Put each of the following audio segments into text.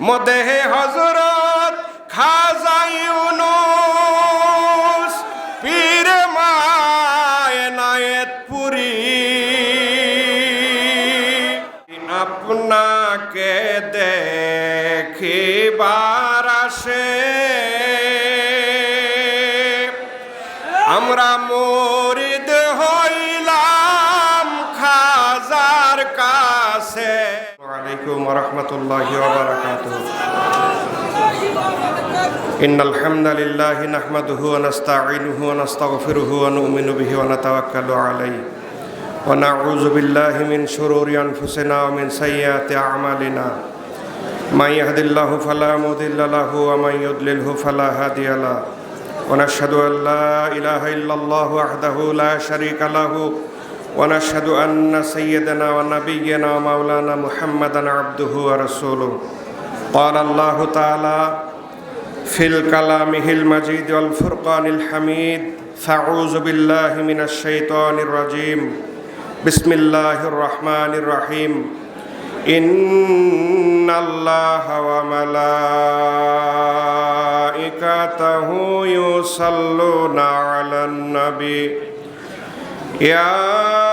মদেহে হজরত খাজা ইউনুস পীর মায়নায়েত পুরী আপনাকে দেখিবার আসে। আমরা মরিদ আলাইকুম ওরহমতুল্লাহ বারকাত إن الحمد لله نحمده ونستعينه ونستغفره ونؤمن به ونتوكل عليه ونعوذ بالله من شرور أنفسنا ومن سيئات أعمالنا من يهد الله فلا مضل له ومن يضلله فلا هادي له ونشهد أن لا إله إلا الله وحده لا شريك له ونشهد أن سيدنا ونبينا ومولانا محمدا عبده ورسوله قال الله تعالى في الكلامه المجيد والفرقان الحميد فاعوذ بالله من الشيطان الرجيم بسم الله الرحمن الرحيم ان الله وملائكته يصلون على النبي يا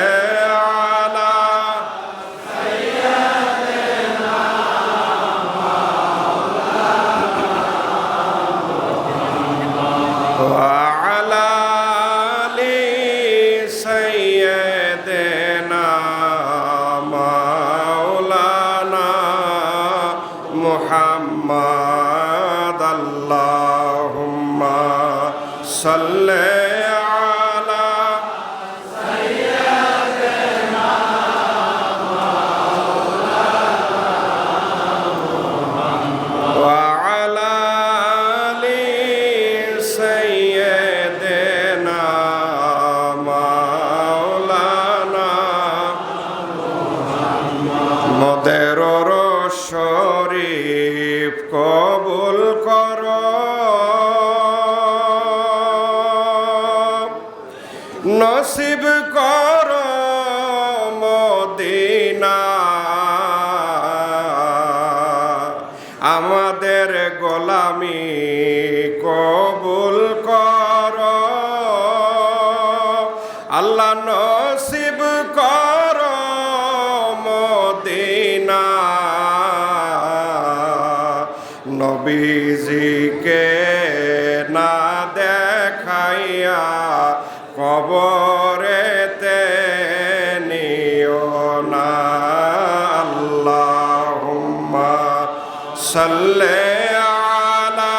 محمد اللهم صل নসিব কর মদিনা। আমাদের গোলামি কবুল কর। আল্লাহ নসিব কর মদিনা। নবীজিকে صل على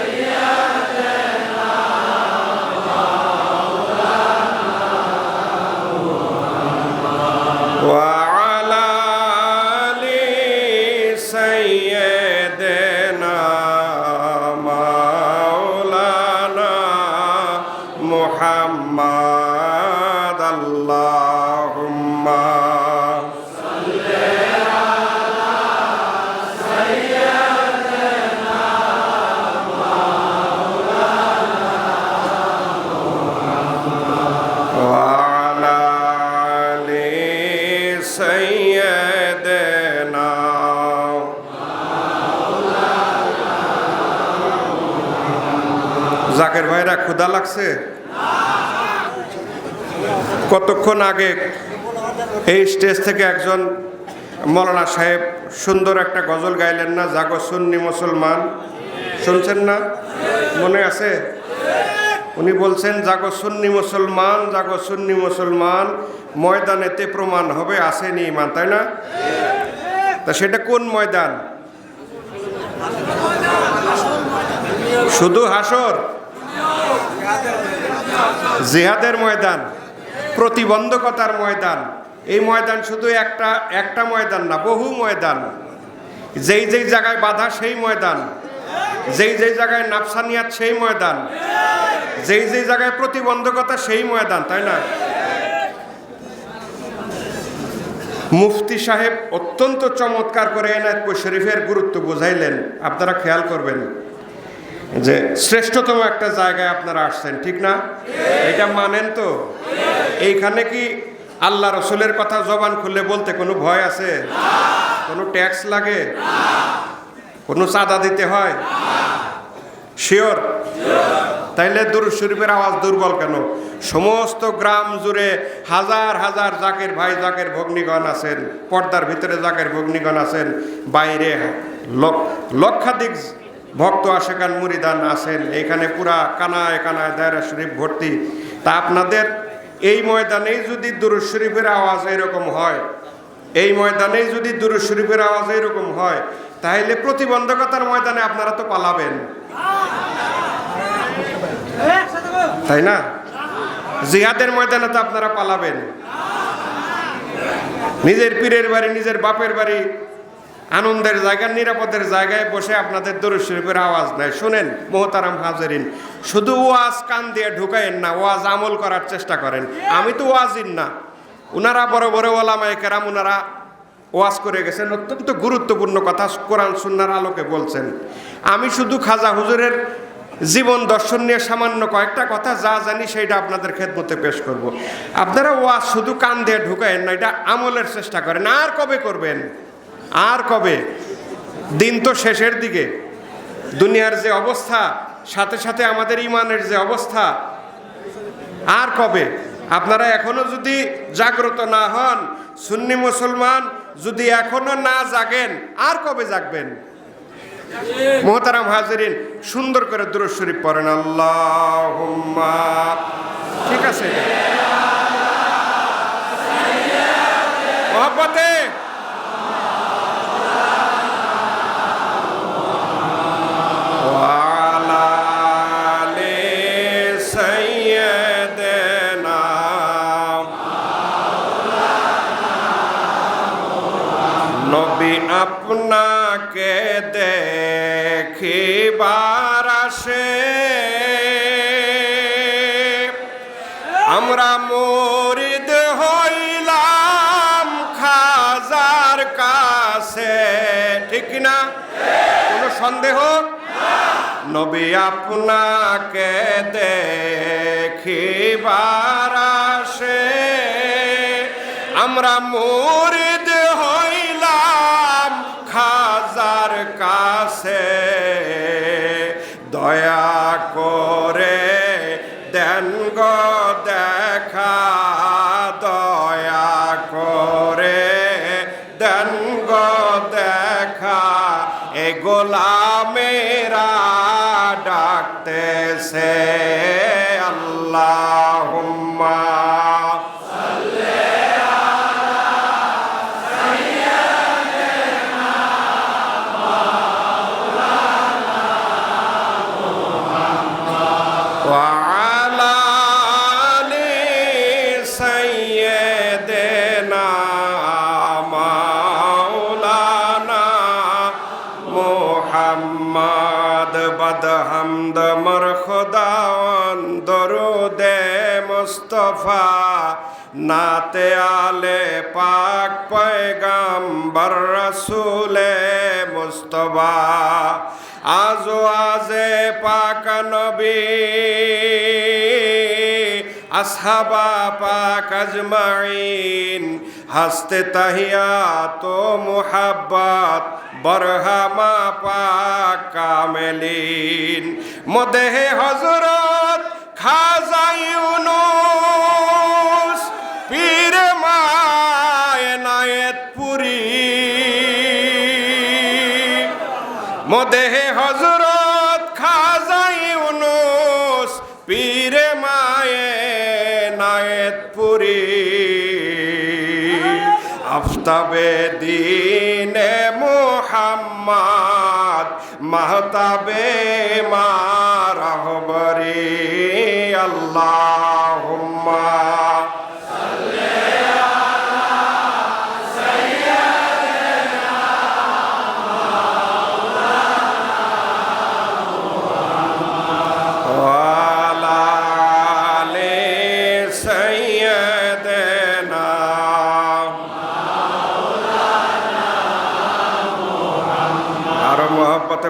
سيدنا مولانا وعلى سيدنا مولانا محمد اللهم জাকের ভাইরা ক্ষুধা লাগছে? কতক্ষণ আগে এই স্টেজ থেকে একজন মৌলানা সাহেব সুন্দর একটা গজল গাইলেন না, জাগো সুন্নি মুসলমান? শুনছেন না? মনে আছে? উনি বলছেন, জাগো সুন্নি মুসলমান, জাগো সুন্নি মুসলমান ময়দানেতে প্রমাণ হবে, আসেনি ইমান তাই না? তা সেটা কোন ময়দান? শুধু হাসর? জিহাদের ময়দান, প্রতিবন্ধকতার ময়দান। এই ময়দান শুধু একটা একটা ময়দান না, বহু ময়দান। যেই যেই জায়গায় বাধা, সেই ময়দান। যেই যেই জায়গায় নাফসানিয়াত সেই ময়দান। যেই যেই জায়গায় প্রতিবন্ধকতা, সেই ময়দান, তাই না? মুফতি সাহেব অত্যন্ত চমৎকার করে এনায়তপুর শরীফের গুরুত্ব বুঝাইলেন। আপনারা খেয়াল করবেন। যে শ্রেষ্ঠতম একটা জায়গায় আপনারা আসছেন, ঠিক না? এটা মানেন তো? এইখানে কি আল্লাহ রসুলের কথা জবান খুলে বলতে কোনো ভয় আছে? কোনো ট্যাক্স লাগে? কোনো চাঁদা দিতে হয়? শিওর? তাইলে দুরুদ শরীফের আওয়াজ দুর্বল কেন? সমস্ত গ্রাম জুড়ে হাজার হাজার জাকের ভাই, জাকের ভগ্নিগণ আছেন, পর্দার ভিতরে জাকের ভগ্নিগণ আছেন, বাইরে লক- লক্ষাধিক ভক্ত আশেকান মুরিদান আছেন, এখানে পুরা কানায় কানায় দায়রা শরীফ ভর্তি। তা আপনাদের এই ময়দানেই যদি দুরুদ শরীফের আওয়াজ এরকম হয়, এই ময়দানেই যদি দুরুদ শরীফের আওয়াজ এরকম হয়, তাহলে প্রতিবন্ধকতার ময়দানে আপনারা তো পালাবেন। তাই না? জিহাদের ময়দানে তো আপনারা পালাবেন। নিজের পীরের বাড়ি, নিজের বাপের বাড়ি আনন্দের জায়গায়, নিরাপদের জায়গায় বসে আপনাদের দরুদ আওয়াজ নাই শুনেন, মোহতারাম হাজারিন, শুধু ওয়াজ কান দিয়ে ঢুকাইন না, ওয়াজ আমল করার চেষ্টা করেন। আমি তো ওয়াজিন না। উনারা বড় বড় ওলামায় কেরাম, উনারা ওয়াজ করে গেছেন। অত্যন্ত গুরুত্বপূর্ণ কথা কোরআন সুন্নার আলোকে বলছেন। আমি শুধু খাজা হুজুরের জীবন দর্শন নিয়ে সামান্য কয়েকটা কথা যা জানি সেইটা আপনাদের খেদমতে পেশ করব। আপনারা ওয়াজ শুধু কান দিয়ে ঢুকায়েন না, এটা আমলের চেষ্টা করেন। আর কবে করবেন? আর কবে? দিন তো শেষের দিকে। দুনিয়ার যে অবস্থা, সাথে সাথে আমাদের ইমানের যে অবস্থা, আর কবে? আপনারা এখনও যদি জাগ্রত না হন, সুন্নি মুসলমান যদি এখনও না জাগেন, আর কবে জাগবেন? মোহতারাম হাজরিন, সুন্দর করে দুরুদ শরীফ পড়েন। আল্লাহ ঠিক আছে? নবী আপনাকে দেখিবার আসে। আমরা মরিদ হইলাম খাজার কাছে, ঠিক না কোনো সন্দেহ? নবী আপনাকে দেখিবার আসে। আমরা মুরিদ দয়া করে দেন গো দেখা দয়া করে দেন গো দেখা। এ গোলামেরা ডাকতেছে আল্লাহুম্মা হাম্মাদ বাদ হামদ মর খোদাওয়ান দরুদে মুস্তফা, নাতে আলে পাক পয়গাম্বর রসুলে মুস্তফা, আজো আজে পাক নবী, আসহাবা পাক আজমাইন হাসতে তাহিয়া তো মুহাব্বাত বরহামা পাক কামেলিন। মদেহে হজরত খাজাই ইউনুস, পীর মায়নায়েত পুরী মদেহে হজরত খাজাই ইউনুস, পীরে মায়ে নায়েত পুরী আফতাবে দিনে bem.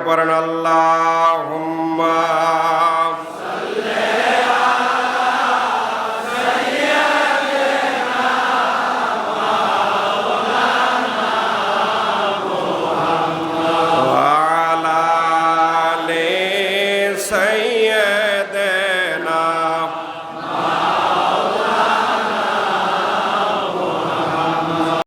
পড়েন আল্লাহ।